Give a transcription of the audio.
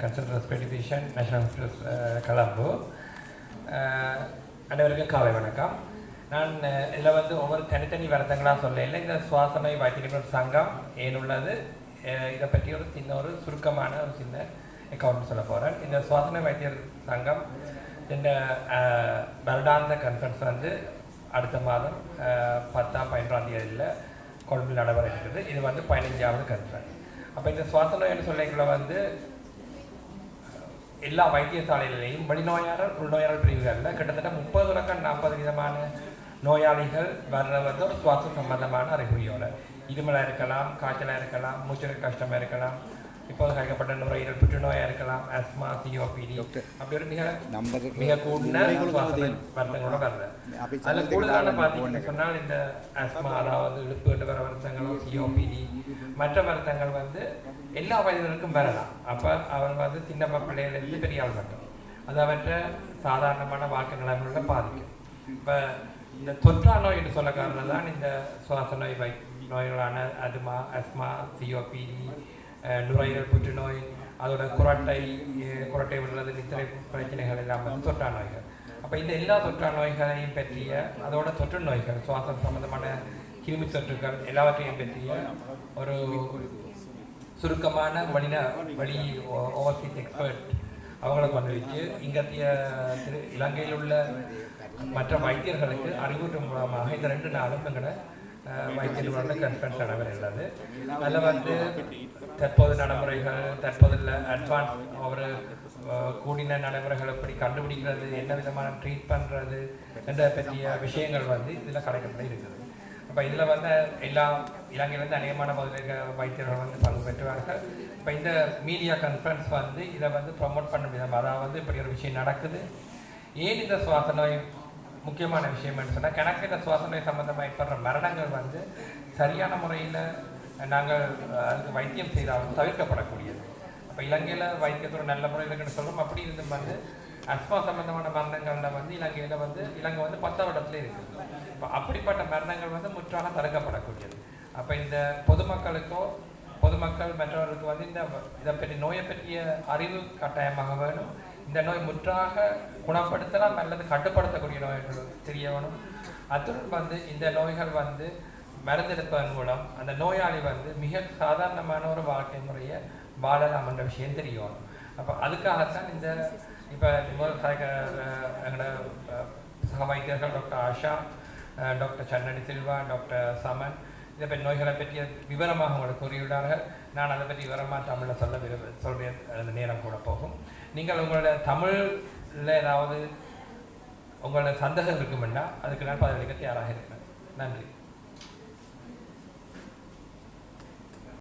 Consult respiratory division national hospital Colombo அனைவருக்கும் காலை வணக்கம். நான் uh, இதில் வந்து ஒவ்வொரு தனித்தனி வருத்தங்களாக சொல்லல இந்த சுவாசமை வைத்தியர்கள் சங்கம் ஏனுள்ளது இதை பற்றி ஒரு சின்ன ஒரு சுருக்கமான ஒரு சின்ன அக்கௌண்ட் சொல்ல போகிறேன் இந்த சுவாசமை வைத்தியர் சங்கம் இந்த வருடாந்த கன்ஃபரன்ஸ் வந்து அடுத்த மாதம் பத்தாம் பதினொன்றாம் தேதியில் கொழும்பில் நடைபெற இருக்குது இது வந்து பதினஞ்சாவது கன்ஃபரன்ஸ் அப்போ இந்த சுவாச நோய்னு சொல்லிக்குள்ள வந்து எல்லா வைத்தியசாலைகளிலையும் வெளிநோயாளர் உள்நோயாளர் பிரிவுகளில் கிட்டத்தட்ட முப்பது தொடக்கம் நாற்பது விதமான நோயாளிகள் வர்றவர்கள் ஒரு சுவாச சம்பந்தமான அறிகுறியோட. இருமலாக இருக்கலாம் காய்ச்சலாக இருக்கலாம் மூச்சல் கஷ்டமாக இருக்கலாம் இப்போது கேட்கப்பட்ட நுரையீரல் புற்றுநோயாக இருக்கலாம் ஆஸ்மா சிஓபிடி அப்படி ஒரு மிக மிக கூடின வருத்தங்களோட வர்றது அதில் கூடுதலான பார்த்தீங்கன்னு சொன்னால் இந்த ஆஸ்மா அதாவது இழுப்பு வர வருத்தங்களும் சிஓபிடி மற்ற வருத்தங்கள் வந்து எல்லா வயதினருக்கும் வரலாம் அப்போ அவங்க வந்து சின்ன பிள்ளைகளிலிருந்து பெரிய ஆள் மட்டும் அது அவற்றை சாதாரணமான வாழ்க்கை நிலைமைகள பாதிக்கும் இப்போ இந்த தொற்றா நோய் என்று சொல்ல காரணம் தான் இந்த சுவாச நோய் வை நோய்களான அதுமா அஸ்மா சிஓபிடி நுரையீரல் புற்றுநோய் அதோட குரட்டை குரட்டை உள்ளது நித்திரை பிரச்சனைகள் எல்லாம் வந்து தொற்றா நோய்கள். அப்போ இந்த எல்லா தொற்றா நோய்களையும் பற்றிய அதோட தொற்று நோய்கள் சுவாசம் சம்பந்தமான கிருமி தொற்றுகள் எல்லாவற்றையும் பற்றிய ஒரு சுருக்கமான வழின வழி ஓவர்சீஸ் எக்ஸ்பர்ட் அவங்கள கொண்டு வச்சு இங்கத்திய திரு இலங்கையில் உள்ள மற்ற வைத்தியர்களுக்கு அறிவுறுத்தும் மூலமாக இந்த ரெண்டு நாளும் எங்களை அஹ், வந்து நிபுணர்கள் நடைபெறுகிறது அதில் வந்து தற்போது நடைமுறைகள் தற்போதுள்ள அட்வான்ஸ் ஒரு கூடின நடைமுறைகள் எப்படி கண்டுபிடிக்கிறது என்ன விதமான ட்ரீட் பண்ணுறது என்ற பற்றிய விஷயங்கள் வந்து இதில் கடைக்கப்பட இருக்குது அப்போ இதில் வந்து எல்லா இலங்கையிலேருந்து அநேகமான பகுதியில் வைத்தியர்கள் வந்து பங்கு பெற்றுவார்கள் இப்போ இந்த மீடியா கான்ஃபரன்ஸ் வந்து இதை வந்து ப்ரொமோட் பண்ண விதம் அதாவது இப்படி ஒரு விஷயம் நடக்குது ஏன் இந்த சுவாச நோய் முக்கியமான விஷயம்னு சொன்னால் கணக்கு சுவாசனை சம்மந்தமாக சம்பந்தமாக ஏற்படுற மரணங்கள் வந்து சரியான முறையில் நாங்கள் அதுக்கு வைத்தியம் செய்தாலும் தவிர்க்கப்படக்கூடியது. அப்போ இலங்கையில் வைத்தியத்தோட நல்ல முறை இருக்குன்னு சொல்கிறோம் அப்படி இருந்தும் வந்து அஸ்மா சம்பந்தமான மரணங்களில் வந்து இலங்கையில் வந்து இலங்கை வந்து பத்தாவது இடத்துல இருக்குது. இப்போ அப்படிப்பட்ட மரணங்கள் வந்து முற்றாக தடுக்கப்படக்கூடியது. அப்போ இந்த பொதுமக்களுக்கோ பொதுமக்கள் மற்றவர்களுக்கு வந்து இந்த இதை பற்றி நோயை பற்றிய அறிவு கட்டாயமாக வேணும். இந்த நோய் முற்றாக குணப்படுத்தலாம் அல்லது கட்டுப்படுத்தக்கூடிய நோய் என்று தெரிய அத்துடன் வந்து இந்த நோய்கள் வந்து மருந்தெடுப்பதன் மூலம் அந்த நோயாளி வந்து மிக சாதாரணமான ஒரு வாழ்க்கை முறையை வாழலாம் என்ற விஷயம் தெரியணும் அப்போ அதுக்காகத்தான் இந்த இப்போ எங்களோட சக வைத்தியர்கள் doctor Asha doctor Sannadi Silva doctor Saman இதை பற்றி நோய்களை பற்றிய விவரமாக உங்களுக்கு கூறியுள்ளார்கள். நான் அதை பற்றி விவரமாக தமிழில் சொல்ல விரும்ப சொல்கிற அந்த நேரம் கூட போகும். நீங்கள் உங்களோட தமிழில் ஏதாவது உங்களோட சந்தேகம் இருக்குமெண்டா அதுக்கு நான் பதிலளிக்க தயாராக இருக்கிறேன். நன்றி.